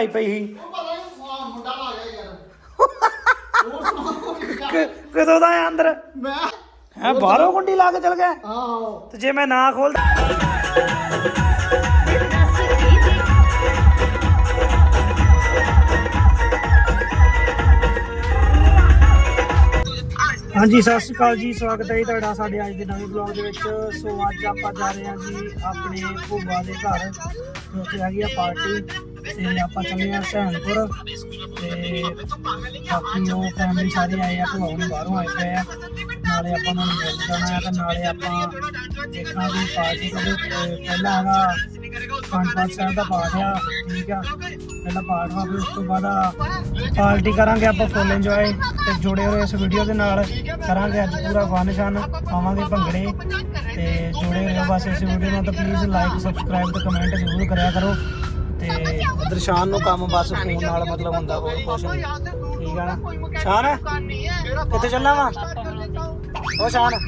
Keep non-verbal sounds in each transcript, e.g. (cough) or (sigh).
ਲਾਈ ਪਈ ਸੀ। ਪਤਾ ਨਹੀਂ ਮੁੰਡਾ ਆ ਗਿਆ ਯਾਰ। ਹੋਰ ਸੁਣਾਓ ਕੀ ਕਰ- ਕਿ- ਕਦੋਂ ਦਾ ਆ ਅੰਦਰ? ਮੈਂ ਹੈ ਬਾਹਰੋਂ ਕੁੰਡੀ ਲਾ ਕੇ ਚਲ ਗਿਆ? ਆਹੋ। ਤੇ ਜੇ ਮੈਂ ਨਾ ਖੋਲਦਾ ਹਾਂਜੀ ਸਤਿ ਸ਼੍ਰੀ ਅਕਾਲ ਜੀ ਸਵਾਗਤ ਹੈ ਜੀ ਤੁਹਾਡਾ ਸਾਡੇ ਅੱਜ ਦੇ ਨਵੇਂ ਬਲੌਗ ਦੇ ਵਿੱਚ। ਸੋ ਅੱਜ ਆਪਾਂ ਜਾ ਰਹੇ ਹਾਂ ਜੀ ਆਪਣੇ ਭੂਆ ਦੇ ਘਰ। ਉੱਥੇ ਹੈਗੀ ਆ ਪਾਰਟੀ ਤੇ ਆਪਾਂ ਚੱਲੇ ਆ ਸਹਿਣਪੁਰ ਤੇ ਬਾਕੀ ਉਹ ਫੈਮਿਲੀ ਸਾਰੇ ਆਏ ਆ, ਭੂਆ ਨੂੰ ਬਾਹਰੋਂ ਆਏ ਪਏ ਆ। ਨਾਲੇ ਆਪਾਂ ਨੂੰ ਮਿਲ ਜਾਣਾ ਆ ਤੇ ਨਾਲੇ ਆਪਾਂ ਦੇਖਾਂਗੇ ਪਾਰਟੀ ਕਦੇ ਪਹਿਲਾਂ ਹੈਗਾ ਪੰਜ ਪੰਜ ਸਾਹਿਬ ਦਾ ਪਾਠ ਆ, ਠੀਕ ਆ। ਪਹਿਲਾਂ ਪਾਠ ਵਾ ਫਿਰ ਉਸ ਤੋਂ ਬਾਅਦ ਪਾਰਟੀ ਕਰਾਂਗੇ ਆਪਾਂ ਫੁੱਲ ਇੰਜੋਏ ਤੇ ਜੁੜੇ ਰਹੋ ਇਸ ਵੀਡੀਓ ਦੇ ਨਾਲ। ਕਰਾਂਗੇ ਅੱਜ ਪੂਰਾ ਫਨ ਸ਼ਨ ਪਾਵਾਂਗੇ ਭੰਗੜੇ ਤੇ ਜੁੜੇ ਰਹੋ ਬਸ ਇਸ ਵੀਡੀਓ ਨਾਲ ਤਾਂ ਪਲੀਜ਼ ਲਾਈਕ ਸਬਸਕ੍ਰਾਈਬ ਤੇ ਕਮੈਂਟ ਜ਼ਰੂਰ ਕਰਿਆ ਕਰੋ। ਤੇ ਇਧਰ ਸ਼ਾਨ ਨੂੰ ਕੰਮ ਬਸ ਫੋਨ ਨਾਲ ਮਤਲਬ ਹੁੰਦਾ ਹੋਰ ਕੁਛ ਨਹੀਂ ਠੀਕ ਆ ਨਾ ਸ਼ਾਨ ਕਿੱਥੇ ਚੱਲਾਂ ਵਾ ਉਹ ਸ਼ਾਨ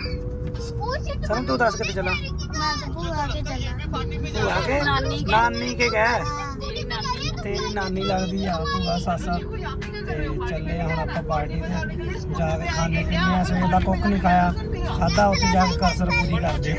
ਸਾਨੂੰ ਤੂੰ ਦੱਸ ਕਿੱਥੇ ਚੱਲਾਂ ਭੂਆ ਕੇ ਨਾਨੀ ਕੇ ਕਹਿ ਤੇਰੀ ਨਾਨੀ ਲੱਗਦੀ ਆ ਭੂਆ ਸਾਸਾ ਤੇ ਚੱਲੇ ਹੁਣ ਆਪਾਂ ਪਾਰਟੀ ਤੇ ਜਾ ਕੇ ਖਾਣੇ ਪੀਣੇ ਆ ਸਵੇਰ ਦਾ ਕੁੱਖ ਨਹੀਂ ਖਾਇਆ ਖਾਦਾ ਉੱਥੇ ਜਾ ਕੇ ਕਸਰ ਪੂਰੀ ਕਰਦੇ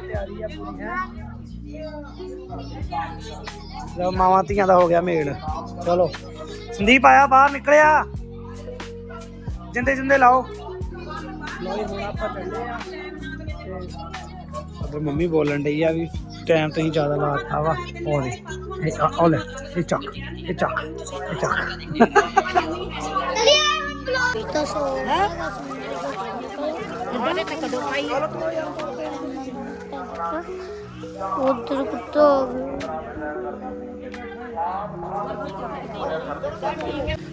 ਤਿਆਰੀ ਆ ਪੂਰੀ ਹੈ। ਲਓ ਮਾਵਾਂ ਧੀਆਂ ਦਾ ਹੋ ਗਿਆ ਮੇਲ ਚਲੋ। ਸੰਦੀਪ ਆਇਆ ਬਾਹਰ ਨਿਕਲਿਆ। ਜਿੰਦੇ ਜਿੰਦੇ ਲਾਓ। ਜੀ ਹੁਣ ਆਪਾਂ ਚੱਲੇ ਆ। ਅਦਰ ਮੰਮੀ ਬੋਲਣ ਡਈ ਆ ਵੀ ਟਾਈਮ ਤੁਸੀਂ ਜ਼ਿਆਦਾ ਲਾਤਾ ਵਾ ਉਹ ਦੇ। ਇਹ ਆ ਉਹ ਲੈ ਇਹ ਚੱਕ ਇਹ ਚੱਕ ਇਹ ਚੱਕ। ਉਧਰ ਕੁੱਤਾ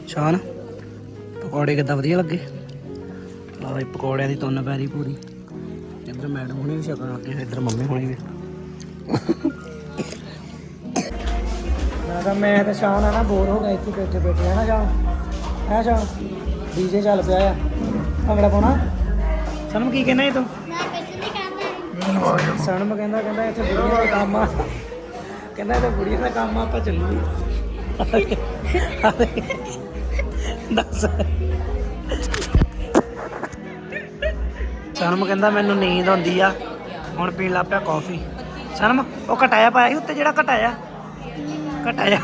ਸ਼ਾਨ ਪਕੌੜੇ ਕਿੱਦਾਂ ਵਧੀਆ ਲੱਗੇ? ਲਓ ਜੀ ਪਕੌੜਿਆਂ ਦੀ ਤੁੰਨ ਪੈ ਰਹੀ ਪੂਰੀ। ਇੱਧਰ ਮੈਡਮ ਹੁਣੀ ਵੀ ਛਕਣ ਲੱਗੇ ਇੱਧਰ ਮੰਮੀ ਹੁਣੀ ਵੀ। ਮੈਂ ਤਾਂ ਮੈਂ ਤੇ ਸ਼ਾਨ ਆ ਨਾ ਬੋਰ ਹੋ ਗਿਆ ਇੱਥੇ ਬੈਠੇ ਬੈਠੇ ਹੈ ਨਾ ਸ਼ਾਨ? ਹੈ ਸ਼ਾਨ? ਡੀਜੇ ਚੱਲ ਪਿਆ ਆ। ਭੰਗੜਾ ਪਾਉਣਾ? ਸਨਮ ਕੀ ਕਹਿੰਦਾ ਇਹ ਤੂੰ? ਕਰਦਾ ਸਨਮ ਕਹਿੰਦਾ ਕਹਿੰਦਾ ਇੱਥੇ ਬੁੜੀਆਂ ਦਾ ਕੰਮ ਆ। ਕਹਿੰਦਾ ਇੱਥੇ ਬੁੜੀਆਂ ਦਾ ਕੰਮ ਆ, ਆਪਾਂ ਚੱਲੀਏ। ਦੱਸ। ਸਨਮ ਕਹਿੰਦਾ, ਮੈਨੂੰ ਨੀਂਦ ਆਉਂਦੀ ਆ। ਹੁਣ ਪੀਣ ਲੱਗ ਪਿਆ ਕਾਫੀ ਸਨਮ ਉਹ ਘਟਾਇਆ ਪਾਇਆ ਸੀ ਉੱਤੇ ਜਿਹੜਾ ਘਟਾਇਆ? ਘਟਾਇਆ।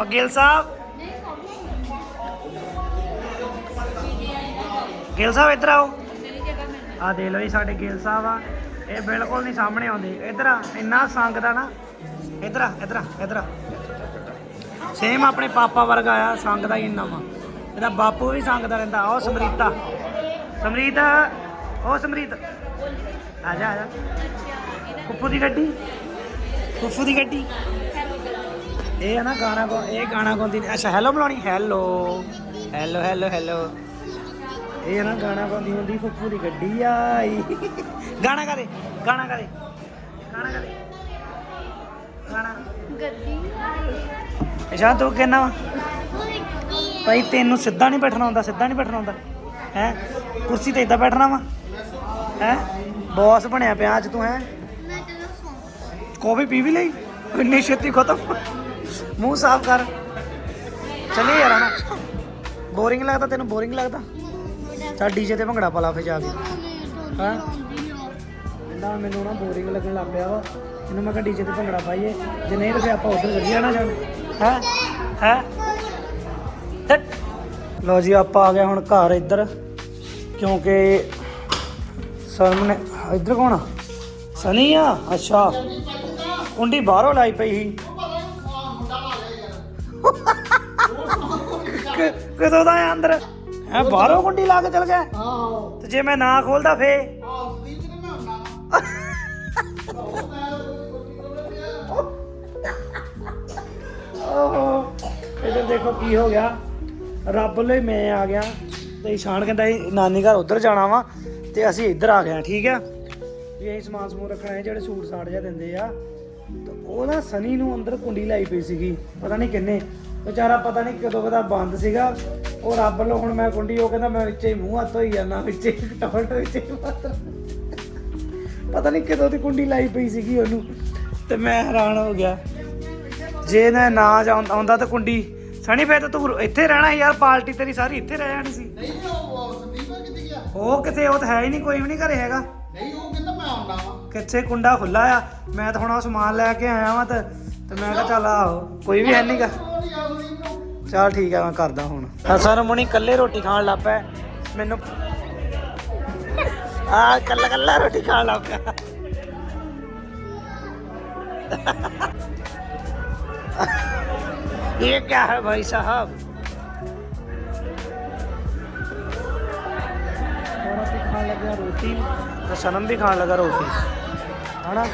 ਉਹ ਗਿਲ ਸਾਹਿਬ। ਗਿਲ ਸਾਹਿਬ ਇੱਧਰ ਆਓ। ਆ ਦੇ ਲਓ ਜੀ, ਸਾਡੇ ਗਿੱਲ ਸਾਹਿਬ ਆ। ਇਹ ਬਿਲਕੁਲ ਨਹੀਂ ਸਾਹਮਣੇ ਆਉਂਦੇ। ਇੱਧਰ ਆ, ਇੰਨਾ ਸੰਗਦਾ ਨਾ। ਇੱਧਰ ਆ ਇੱਧਰ ਆ ਇੱਧਰ ਆ। ਸੇਮ ਆਪਣੇ ਪਾਪਾ ਵਰਗਾ ਆ ਸੰਗਦਾ ਹੀ ਇੰਨਾ ਵਾ। ਇਹਦਾ ਬਾਪੂ ਵੀ ਸੰਗਦਾ ਰਹਿੰਦਾ, ਉਹ ਸਮਰੀਤਾ। ਸਮਰੀਤ, ਉਹ ਸਮਰੀਤ। ਆ ਜਾ ਆ ਜਾ। ਫੁੱਫੂ ਦੀ ਗੱਡੀ? ਫੁੱਫੂ ਦੀ ਗੱਡੀ? ਇਹ ਆ ਨਾ ਗਾਣਾ ਗਾ ਇਹ ਗਾਣਾ ਗਾਉਂਦੀ ਨੇ। ਅੱਛਾ ਹੈਲੋ ਬੁਲਾਉਣੀ। ਹੈਲੋ ਹੈਲੋ ਹੈਲੋ ਹੈਲੋ ਇਹ ਨਾ ਗਾਣਾ ਗਾਉਂਦੀ ਹੁੰਦੀ ਫੁੱਫੂ ਦੀ ਗੱਡੀ ਆਈ। ਗਾਣਾ ਦੇ ਗਾਣਾ ਦੇ ਗਾਣਾ ਗਾਣਾ। ਗੱਡੀ ਇਸ਼ਾਂ ਤੂੰ ਕਹਿਣਾ ਵਾ? ਭਾਈ ਤੈਨੂੰ ਸਿੱਧਾ ਨਹੀਂ ਬੈਠਣਾ ਹੁੰਦਾ ਸਿੱਧਾ ਨਹੀਂ ਬੈਠਣਾ ਹੁੰਦਾ। ਹੈ? ਕੁਰਸੀ ਤੇ ਇਦਾਂ ਬੈਠਣਾ ਵਾ? ਹੈ? ਬੌਸ ਬਣਿਆ ਪਿਆ ਅੱਜ ਤੂੰ ਹੈ? ਕਾਫੀ ਪੀ ਵੀ ਲਈ? ਇੰਨੀ ਛੇਤੀ ਖਤਮ? ਮੂੰਹ ਸਾਫ਼ ਕਰ। ਚੱਲੇ ਯਾਰ ਨਾ ਬੋਰਿੰਗ ਲੱਗਦਾ ਤੈਨੂੰ? ਬੋਰਿੰਗ ਲੱਗਦਾ? ਚੱਲ ਡੀਜੇ ਤੇ ਭੰਗੜਾ ਪਾ ਲਾ ਫੇ ਜਾ ਕੇ। ਹਾਂ? ਕਹਿੰਦਾ ਮੈਨੂੰ ਨਾ ਬੋਰਿੰਗ ਲੱਗਣ ਲੱਗ ਪਿਆ ਵਾ। ਇਹਨੂੰ ਮੈਂ ਕਿਹਾ ਡੀਜੇ ਤੇ ਭੰਗੜਾ ਪਾਈਏ। ਜੇ ਨਹੀਂ ਤਾਂ ਫਿਰ ਆਪਾਂ ਉਧਰ ਚੱਲੀਏ ਨਾ ਜਾਣ ਹੈ? ਹੈ? ਲੋ ਜੀ ਆਪਾਂ ਆ ਗਏ ਹੁਣ ਘਰ ਇੱਧਰ। ਕਿਉਂਕਿ ਸਰਮ ਨੇ ਇੱਧਰ ਕੌਣ ਆ? ਸਨੀ ਆ? ਅੱਛਾ। ਕੁੰਡੀ ਬਾਹਰੋਂ ਲਾਈ ਪਈ ਸੀ। ਕਦੋਂ ਦਾ ਆ ਅੰਦਰ? ਮੈਂ ਬਾਹਰੋਂ ਗੁੰਡੀ ਲਾ ਕੇ ਚਲ ਗਿਆ। ਆਹੋ। ਤੇ ਜੇ ਮੈਂ ਨਾ ਖੋਲਦਾ ਫੇ ਆਹ ਸਵੀਚ ਦੇਖੋ ਕੀ ਹੋ ਗਿਆ। ਰੱਬ ਲਈ ਮੈਂ ਆ ਗਿਆ। ਤੇ ਇਸ਼ਾਨ ਕਹਿੰਦਾ ਇਹ ਨਾਨੀ ਘਰ ਉਧਰ ਜਾਣਾ ਵਾ ਤੇ ਅਸੀਂ ਇੱਧਰ ਆ ਗਏ ਠੀਕ ਆ? ਵੀ ਅਸੀਂ ਸਮਾਨ ਸਮੂਹ ਰੱਖਣਾ ਹੈ ਜਿਹੜੇ ਸੂਟ ਸਾੜ ਜਾ ਦਿੰਦੇ ਆ। ਤੇ ਉਹਦਾ ਸਨੀ ਨੂੰ ਅੰਦਰ ਕੁੰਡੀ ਲਾਈ ਪਈ ਸੀਗੀ ਪਤਾ ਨਹੀਂ ਕਿੰਨੇ। ਵਿਚਾਰਾ ਪਤਾ ਨਹੀਂ ਕਦੋਂ ਕਦਾ ਬੰਦ ਸੀਗਾ। ਉਹ ਰੱਬ ਵੱਲੋਂ ਹੁਣ ਮੈਂ ਕੁੰਡੀ ਉਹ ਕਹਿੰਦਾ ਮੈਂ ਵਿੱਚੇ ਹੀ ਮੂੰਹ ਹੱਥ ਹੋਈ ਜਾਂਦਾ ਵਿੱਚੇ ਟੌਲਟ ਵਿੱਚੇ ਹੀ ਹੱਥ ਪਤਾ ਨਹੀਂ ਕਦੋਂ ਦੀ ਕੁੰਡੀ ਲਾਈ ਪਈ ਸੀਗੀ ਉਹਨੂੰ। ਤੇ ਮੈਂ ਹੈਰਾਨ ਹੋ ਗਿਆ। ਜੇ ਨਾ ਨਾ ਆਉਂਦਾ ਤਾਂ ਕੁੰਡੀ ਸਣੀ ਫੇਰ ਤਾਂ ਤੂੰ ਇੱਥੇ ਰਹਿਣਾ ਯਾਰ ਪਾਰਟੀ ਤੇਰੀ ਸਾਰੀ ਇੱਥੇ ਰਹਿ ਜਾਣੀ ਸੀ। ਨਹੀਂ ਉਹ ਸੰਦੀਪ ਆ ਕਿੱਥੇ ਗਿਆ? ਉਹ ਕਿਤੇ ਉਹ ਤਾਂ ਹੈ ਹੀ ਨਹੀਂ ਕੋਈ ਵੀ ਨਹੀਂ ਘਰੇ ਹੈਗਾ। ਨਹੀਂ ਉਹ ਕਹਿੰਦਾ ਮੈਂ ਆਉਣਾ ਵਾ। ਕਿੱਥੇ ਕੁੰਡਾ ਖੁੱਲਾ ਆ? ਮੈਂ ਤਾਂ ਹੁਣ ਉਹ ਸਮਾਨ ਲੈ ਕੇ ਆਇਆ ਵਾਂ ਤੇ ਤੇ ਮੈਂ ਕਿਹਾ ਚੱਲ ਆਹੋ ਕੋਈ ਵੀ ਹੈ ਨਹੀਂਗਾ ਚਲ ਠੀਕ ਆ, ਮੈਂ ਕਰਦਾ ਹੁਣ। ਹਸਨ ਮੁਣੀ ਕੱਲੇ ਰੋਟੀ ਖਾਣ ਲੱਗ ਪਿਆ। ਮੈਨੂੰ ਆ ਕੱਲਾ ਕੱਲਾ ਰੋਟੀ ਖਾਣ ਲੱਗ ਪਿਆ। ਇਹ ਕੀ ਹੈ ਭਾਈ ਸਾਹਿਬ? ਰੋਟੀ ਖਾਣ ਲੱਗਾ ਰੋਟੀ ਤਾਂ ਸਨਮ ਵੀ ਖਾਣ ਲੱਗਾ ਰੋਟੀ। ਹਣਾ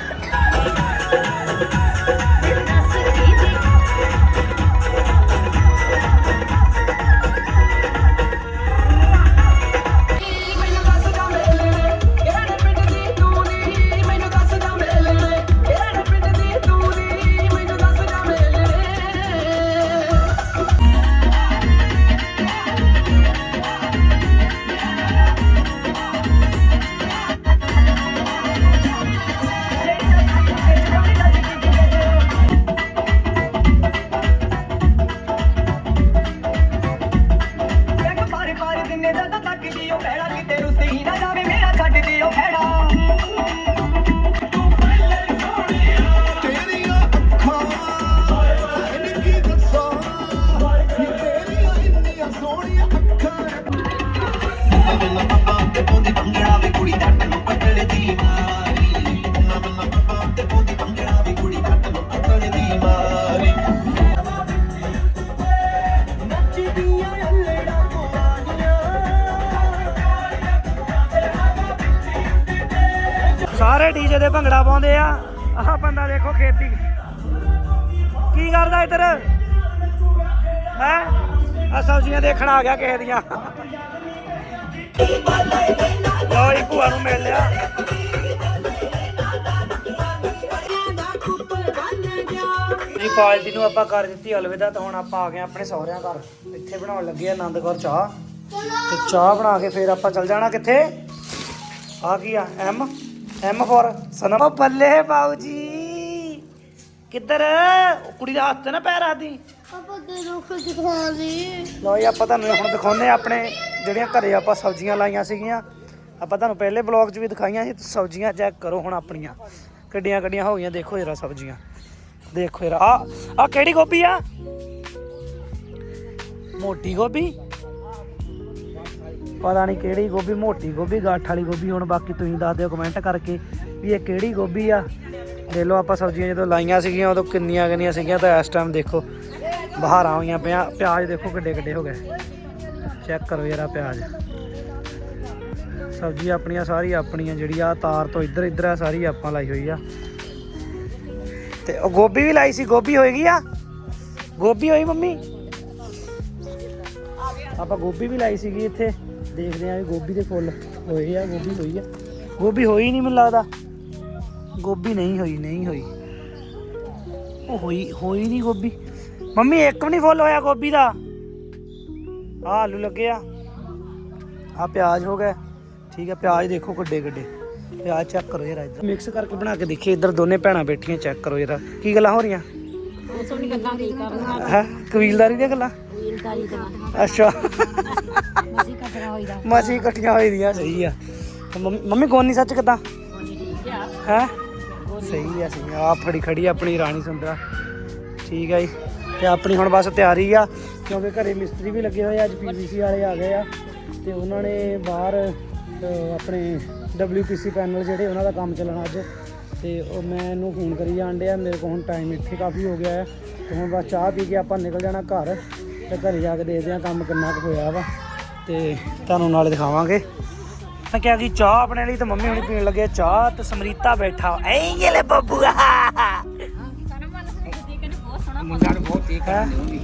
ਸਾਰੇ ਡੀਜੇ ਦੇ ਭੰਗੜਾ ਪਾਉਂਦੇ ਆ। ਆਹ ਬੰਦਾ ਦੇਖੋ ਖੇਤੀ। ਕੀ ਕਰਦਾ ਇੱਧਰ? ਹੈ? ਆ ਸਬਜ਼ੀਆਂ ਦੇਖਣ ਆ ਗਿਆ ਕਿਸੇ ਦੀਆਂ। ਲੋ ਭੂਆ ਨੂੰ ਮਿਲ ਲਿਆ। ਜੀ ਪਾਲਟੀ ਨੂੰ ਆਪਾਂ ਕਰ ਦਿੱਤੀ ਅਲਵਿਦਾ, ਤਾਂ ਹੁਣ ਆਪਾਂ ਆ ਗਏ ਆਪਣੇ ਸਹੁਰਿਆਂ ਘਰ। ਇੱਥੇ ਬਣਾਉਣ ਲੱਗੇ ਆ ਆਨੰਦ ਕੌਰ ਚਾਹ। ਤੇ ਚਾਹ ਬਣਾ ਕੇ ਫਿਰ ਆਪਾਂ ਚੱਲ ਜਾਣਾ ਕਿੱਥੇ? ਆ ਕੀ ਆ? M M for Sanam. ਬੱਲੇ ਬਾਊ ਜੀ। ਕਿੱਧਰ? ਕੁੜੀ ਦਾ ਹੱਥ ਨਾ ਪੈਰ ਆਦੀ ਪਾਪਾ ਦੇ ਦੋ ਦਿਖਾ ਲਈ ਲਓ ਜੀ, ਆਪਾਂ ਤੁਹਾਨੂੰ ਹੁਣ ਦਿਖਾਉਨੇ ਆ ਆਪਣੇ ਜਿਹੜੀਆਂ ਘਰੇ ਆਪਾਂ ਸਬਜ਼ੀਆਂ ਲਾਈਆਂ ਸੀਗੀਆਂ। ਆਪਾਂ ਤੁਹਾਨੂੰ ਪਹਿਲੇ ਬਲੌਗ 'ਚ ਵੀ ਦਿਖਾਈਆਂ ਸੀ, ਸਬਜ਼ੀਆਂ ਚੈੱਕ ਕਰੋ ਹੁਣ ਆਪਣੀਆਂ। ਕਿੱਡੀਆਂ ਕਿੱਡੀਆਂ ਹੋ ਗਈਆਂ, ਦੇਖੋ ਜਰਾ ਸਬਜ਼ੀਆਂ। ਦੇਖੋ ਜਰਾ ਆ ਆ ਕਿਹੜੀ ਗੋਭੀ ਆ? ਮੋਟੀ ਗੋਭੀ? ਪਤਾ ਨਹੀਂ ਕਿਹੜੀ ਗੋਭੀ, ਮੋਟੀ ਗੋਭੀ, ਗਾਠ ਵਾਲੀ ਗੋਭੀ। ਹੁਣ ਬਾਕੀ ਤੁਸੀਂ ਦੱਸ ਦਿਓ ਕਮੈਂਟ ਕਰਕੇ ਵੀ ਇਹ ਕਿਹੜੀ ਗੋਭੀ ਆ। ਦੇ ਲਓ ਆਪਾਂ ਸਬਜ਼ੀਆਂ ਜਦੋਂ ਲਾਈਆਂ ਸੀਗੀਆਂ, ਉਦੋਂ ਕਿੰਨੀਆਂ ਕਿੰਨੀਆਂ ਸੀਗੀਆਂ ਤਾਂ ਇਸ ਟਾਈਮ ਦੇਖੋ। ਬਹਾਰਾਂ ਹੋਈਆਂ ਪਿਆ, ਪਿਆਜ਼ ਦੇਖੋ ਕਿੱਡੇ ਕਿੱਡੇ ਹੋ ਗਏ। ਚੈੱਕ ਕਰੋ ਜਰਾ ਪਿਆਜ਼। ਸਬਜ਼ੀ ਆਪਣੀਆਂ ਸਾਰੀ ਆਪਣੀਆਂ, ਜਿਹੜੀ ਆ ਤਾਰ ਤੋਂ ਇੱਧਰ ਇੱਧਰ ਆ ਸਾਰੀ ਆਪਾਂ ਲਾਈ ਹੋਈ ਆ। ਤੇ ਉਹ ਗੋਭੀ ਵੀ ਲਾਈ ਸੀ, ਗੋਭੀ ਹੋਏਗੀ ਆ? ਗੋਭੀ ਹੋਈ ਮੰਮੀ? ਆਪਾਂ ਗੋਭੀ ਵੀ ਲਾਈ ਸੀਗੀ ਇੱਥੇ। ਦੇਖਦੇ ਆ ਵੀ ਗੋਭੀ ਦੇ ਫੁੱਲ ਹੋਏ ਆ, ਗੋਭੀ ਹੋਈ ਆ। ਗੋਭੀ ਹੋਈ ਨਹੀਂ ਮੈਨੂੰ ਲੱਗਦਾ। ਗੋਭੀ ਨਹੀਂ ਹੋਈ ਨਹੀਂ ਹੋਈ। ਉਹ ਹੋਈ ਹੋਈ ਨਹੀਂ ਗੋਭੀ। ਮੰਮੀ, ਇੱਕ ਵੀ ਨਹੀਂ ਫੁੱਲ ਹੋਇਆ ਗੋਭੀ ਦਾ। ਆ ਆਲੂ ਲੱਗੇ ਆ। ਆ ਪਿਆਜ਼ ਹੋ ਗਿਆ ਠੀਕ ਆ, ਪਿਆਜ਼ ਦੇਖੋ ਕਿੱਡੇ ਕਿੱਡੇ। ਪਿਆਜ਼ ਚੈੱਕ ਕਰੋ ਯਾਰ ਇੱਧਰ। ਮਿਕਸ ਕਰਕੇ ਬਣਾ ਕੇ ਦੇਖੀਏ, ਇੱਧਰ ਦੋਨੇ ਭੈਣਾਂ ਬੈਠੀਆਂ ਚੈੱਕ ਕਰੋ ਯਾਰ ਕੀ ਗੱਲਾਂ ਹੋ ਰਹੀਆਂ? ਹੈ? ਕਬੀਲਦਾਰੀ ਦੀਆਂ ਗੱਲਾਂ? ਅੱਛਾ। ਮਸੀ ਇਕੱਠੀਆਂ ਹੋਈ ਦੀਆਂ, ਸਹੀ ਆ। ਮੰਮੀ ਮੰਮੀ ਗੋਨੀ ਸੱਚ ਕਿਦਾਂ? ਹੈ? ਸਹੀ ਆ ਸਹੀ ਆ। ਫੜੀ ਖੜੀ ਆਪਣੀ ਰਾਣੀ ਸੁੰਦਰਾ। ਠੀਕ ਆ ਜੀ। ਤੇ ਆਪਣੀ ਹੁਣ ਬਸ ਤਿਆਰੀ ਆ ਕਿਉਂਕਿ ਘਰੇ ਮਿਸਤਰੀ ਵੀ ਲੱਗੇ ਹੋਏ ਆ ਅੱਜ ਪੀਵੀਸੀ ਵਾਲੇ ਆ ਗਏ ਆ। ਤੇ ਉਹਨਾਂ ਨੇ ਬਾਹਰ ਅਹ, ਆਪਣੇ WPC ਪੈਨਲ ਜਿਹੜੇ ਉਹਨਾਂ ਦਾ ਕੰਮ ਚੱਲਣਾ ਅੱਜ। ਤੇ ਉਹ ਮੈਨੂੰ ਫੋਨ ਕਰੀ ਜਾਣ ਡਿਆ ਮੇਰੇ ਕੋਲ ਹੁਣ ਟਾਈਮ ਇੱਥੇ ਕਾਫੀ ਹੋ ਗਿਆ ਹੈ ਤੇ ਹੁਣ ਬਸ ਚਾਹ ਪੀ ਕੇ ਆਪਾਂ ਨਿਕਲ ਜਾਣਾ ਘਰ ਤੇ ਘਰ ਜਾ ਕੇ ਦੇਖਦੇ ਆ ਕੰਮ ਕਿੰਨਾ ਕੁ ਹੋਇਆ ਵਾ। ਤੇ ਤੁਹਾਨੂੰ ਨਾਲੇ ਦਿਖਾਵਾਂਗੇ। ਮੈਂ ਕਿਹਾ ਕਿ ਚਾਹ ਆਪਣੇ ਲਈ ਤਾਂ ਮੰਮੀ ਹੁਣੀ ਪੀਣ ਲੱਗੇ ਚਾਹ ਤੇ ਸਮਰੀਤਾ ਬੈਠਾ ਐ ਇਹ ਲੈ ਬੱਬੂਆ। ਤੇਜ਼ ਹੈਂ? ਕਰਨੀ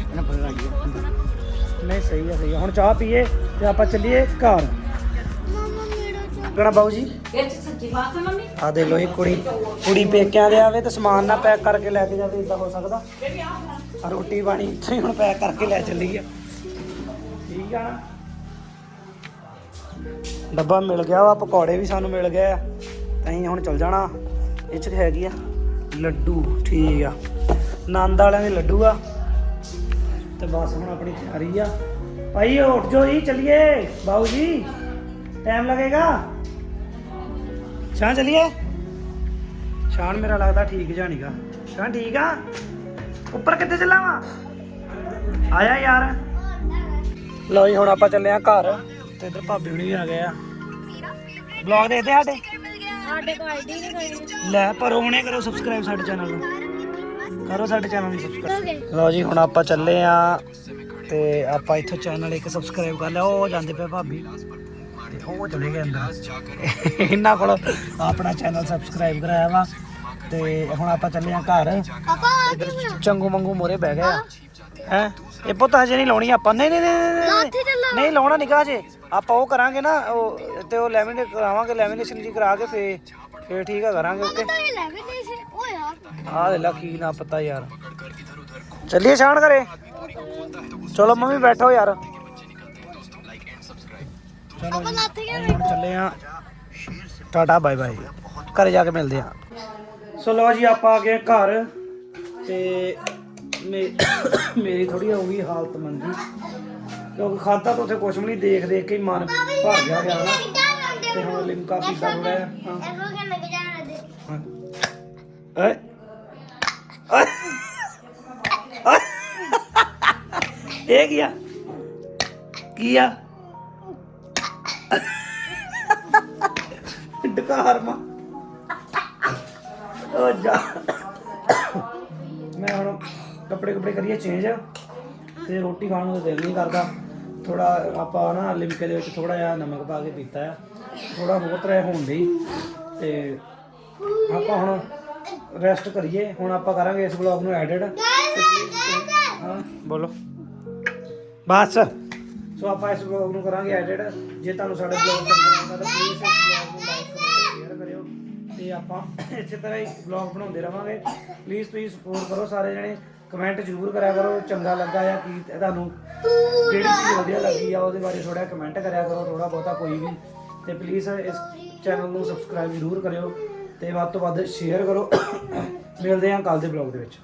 ਇਹਨਾਂ ਪਤਾ ਲੱਗ ਗਿਆ। ਨਹੀਂ ਸਹੀ ਆ ਸਹੀ ਆ ਹੁਣ ਚਾਹ ਪੀਏ ਤੇ ਆਪਾਂ ਚੱਲੀਏ ਘਰ। ਕਿਹੜਾ ਬਾਊ ਜੀ? ਵਿੱਚ ਸੱਚੀ ਬਾਤ ਹੈ ਮੰਮੀ। ਆ ਦੇ ਲੋ ਇਹ ਕੁੜੀ ਕੁੜੀ ਪੇਕਿਆਂ ਦੇ ਆਵੇ ਤੇ ਸਮਾਨ ਨਾ ਪੈਕ ਕਰਕੇ ਲੈ ਕੇ ਜਾਵੇ ਇਦਾਂ ਹੋ ਸਕਦਾ। ਆ ਰੋਟੀ ਪਾਣੀ ਇੱਥੇ ਹੀ ਹੁਣ ਪੈਕ ਕਰਕੇ ਲੈ ਚੱਲੀ ਆ ਠੀਕ ਆ ਨਾ? ਡੱਬਾ ਮਿਲ ਗਿਆ ਵਾ ਪਕੌੜੇ ਵੀ ਸਾਨੂੰ ਮਿਲ ਗਏ ਆ। ਤਾਂ ਅਸੀਂ ਹੁਣ ਚੱਲ ਜਾਣਾ। ਇਹ ਚ ਹੈਗੀ ਆ ਲੱਡੂ ਠੀਕ ਆ। ਨੰਦ ਵਾਲਿਆਂ ਦੇ ਲੱਡੂ ਆ। ਤੇ ਬਸ ਹੁਣ ਆਪਣੀ ਤਿਆਰੀ ਆ। ਭਾਈ ਉੱਠ ਜਾਓ ਜੀ ਚੱਲੀਏ। ਬਾਊ ਜੀ ਟਾਈਮ ਲੱਗੇਗਾ? ਸ਼ਾਨ ਚਲੀਏ? ਸ਼ਾਨ ਮੇਰਾ ਲੱਗਦਾ ਠੀਕ ਜਾਣੀਗਾ ਸ਼ਾਨ ਠੀਕ ਆ? ਉੱਪਰ ਕਿੱਥੇ ਚੱਲਾਂ ਵਾ ਆਇਆ ਯਾਰ। ਲਓ ਜੀ ਹੁਣ ਆਪਾਂ ਚੱਲੇ ਆ ਘਰ। ਤੇ ਇਧਰ ਭਾਬੀ ਹੁਣੀ ਆ ਗਏ ਆ। ਵਲੌਗ ਦੇਖਦੇ ਸਾਡੇ? ਸਾਡੇ ਕੋਲ ਆਈਡੀ ਨਹੀਂ ਕੋਈ। ਲੈ ਪਰ ਹੁਣੇ ਕਰੋ ਸਬਸਕ੍ਰਾਈਬ ਸਾਡੇ ਚੈਨਲ ਨੂੰ। ਕਰੋ ਸਾਡੇ ਚੈਨਲ ਨੂੰ ਸਬਸਕ੍ਰਾਈਬ ਲਓ ਜੀ ਹੁਣ ਆਪਾਂ ਚੱਲੇ ਆ ਤੇ ਆਪਾਂ ਇੱਥੋਂ ਚੈਨਲ ਇੱਕ ਸਬਸਕ੍ਰਾਈਬ ਕਰ ਲਿਆ। ਉਹ ਜਾਂਦੇ ਪਏ ਭਾਬੀ। ਉਹ ਚਲੇ ਗਏ ਅੰਦਰ। ਇਹਨਾਂ ਕੋਲ ਆਪਣਾ ਚੈਨਲ ਸਬਸਕ੍ਰਾਈਬ ਕਰਾਇਆ ਵਾ। ਤੇ ਹੁਣ ਆਪਾਂ ਚੱਲੇ ਆ ਘਰ। ਚੰਗੂ ਮੰਗੂ ਮੋਰੇ ਬਹਿ ਗਏ ਆ। ਹੈ? ਇਹ ਪੁੱਤ ਹਜੇ ਨਹੀਂ ਲਾਉਣੀ ਆਪਾਂ। ਨਹੀਂ ਨਹੀਂ ਨਹੀਂ, ਨਹੀਂ ਲਾਉਣਾ ਨਿਕਾ ਜੇ ਆਪਾਂ ਉਹ ਕਰਾਂਗੇ ਨਾ ਉਹ ਤੇ ਉਹ ਲੈਮੀਨੇਟ ਕਰਾਵਾਂਗੇ ਲੈਮੀਨੇਸ਼ਨ ਜੀ ਕਰਾ ਕੇ ਫੇ ਫੇ ਠੀਕ ਆ ਕਰਾਂਗੇ ਓਕੇ ਆਹ ਦੇ ਲਾ ਕੀ ਨਾ ਪਤਾ ਯਾਰ। ਚੱਲੀਏ ਛਾਣ ਕਰੇ ਚਲੋ ਮੰਮੀ ਬੈਠੋ ਯਾਰ। ਚਲੋ ਆ। ਟਾਟਾ ਬਾਏ ਬਾਏ। ਘਰੇ ਜਾ ਕੇ ਮਿਲਦੇ ਆ। ਸੋ ਲੋ ਜੀ ਆਪਾਂ ਆ ਗਏ ਘਰ। ਤੇ ਮੇਰੀ ਥੋੜੀ ਹੋ ਗਈ ਹਾਲਤ ਮੰਦੀ। ਕਿਉਂਕਿ ਖਾਦਾ ਤਾਂ ਉੱਥੇ ਕੁਛ ਵੀ ਨਹੀਂ ਦੇਖ ਦੇਖ ਕੇ ਮਨ ਭਰ ਗਿਆ ਗਿਆ ਨਾ ਤੇ ਹੁਣ ਲਿਮਕਾ ਪੀਤਾ ਥੋੜਾ ਹਾਂ। ਓਏ। (laughs) ਇਹ ਕੀ ਆ? ਕੀ ਆ? ਡਕਾਰ ਮਾ ਓ ਜਾ। ਮੈਂ ਹੁਣ ਕੱਪੜੇ ਕੱਪੜੇ ਕਰੀਏ ਚੇਂਜ ਤੇ ਰੋਟੀ ਖਾਣ ਨੂੰ ਦਿਲ ਨਹੀਂ ਕਰਦਾ। ਥੋੜਾ ਆਪਾਂ ਨਾ ਲਿਮਕੇ ਦੇ ਵਿੱਚ ਥੋੜਾ ਜਿਹਾ ਨਮਕ ਪਾ ਕੇ ਪੀਤਾ ਆ। ਥੋੜਾ ਬਹੁਤ ਰਹਿ ਹੋਣ ਲਈ ਤੇ ਆਪਾਂ ਹੁਣ ਰੈਸਟ ਕਰੀਏ ਹੁਣ ਆਪਾਂ ਕਰਾਂਗੇ ਇਸ ਵਲੌਗ ਨੂੰ ਐਡਿਟ ਹਾਂ। ਬੋਲੋ। ਬਸ। ਸੋ ਆਪਾਂ ਇਸ ਵਲੌਗ ਨੂੰ ਕਰਾਂਗੇ ਐਡਿਟ ਜੇ ਤੁਹਾਨੂੰ ਸਾਡੇ ਵਲੌਗ ਚੰਗੇ ਲੱਗਦਾ ਤਾਂ ਪਲੀਜ਼ ਇਸ ਵਲੌਗ ਨੂੰ ਲਾਈਕ ਕਮੈਂਟ ਸ਼ੇਅਰ ਕਰਿਓ। ਤੇ ਆਪਾਂ ਇਸੇ ਤਰ੍ਹਾਂ ਹੀ ਵਲੌਗ ਬਣਾਉਂਦੇ ਰਵਾਂਗੇ। ਪਲੀਜ਼ ਤੁਸੀਂ ਸਪੋਰਟ ਕਰੋ ਸਾਰੇ ਜਣੇ। ਕਮੈਂਟ ਜ਼ਰੂਰ ਕਰਿਆ ਕਰੋ ਚੰਗਾ ਲੱਗਾ ਜਾਂ ਕੀ ਤੁਹਾਨੂੰ ਜਿਹੜੀ ਚੀਜ਼ ਵਧੀਆ ਲੱਗੀ ਆ ਉਹਦੇ ਬਾਰੇ ਥੋੜਾ ਕਮੈਂਟ ਕਰਿਆ ਕਰੋ ਥੋੜਾ ਬਹੁਤਾ ਕੋਈ ਵੀ। ਤੇ ਪਲੀਜ਼ ਇਸ ਚੈਨਲ ਨੂੰ ਸਬਸਕ੍ਰਾਈਬ ਜ਼ਰੂਰ ਕਰਿਓ। ਤੇ ਵੱਧ ਤੋਂ ਵੱਧ ਸ਼ੇਅਰ ਕਰੋ। ਮਿਲਦੇ ਹਾਂ ਕੱਲ ਦੇ ਵਲੌਗ ਦੇ ਵਿੱਚ।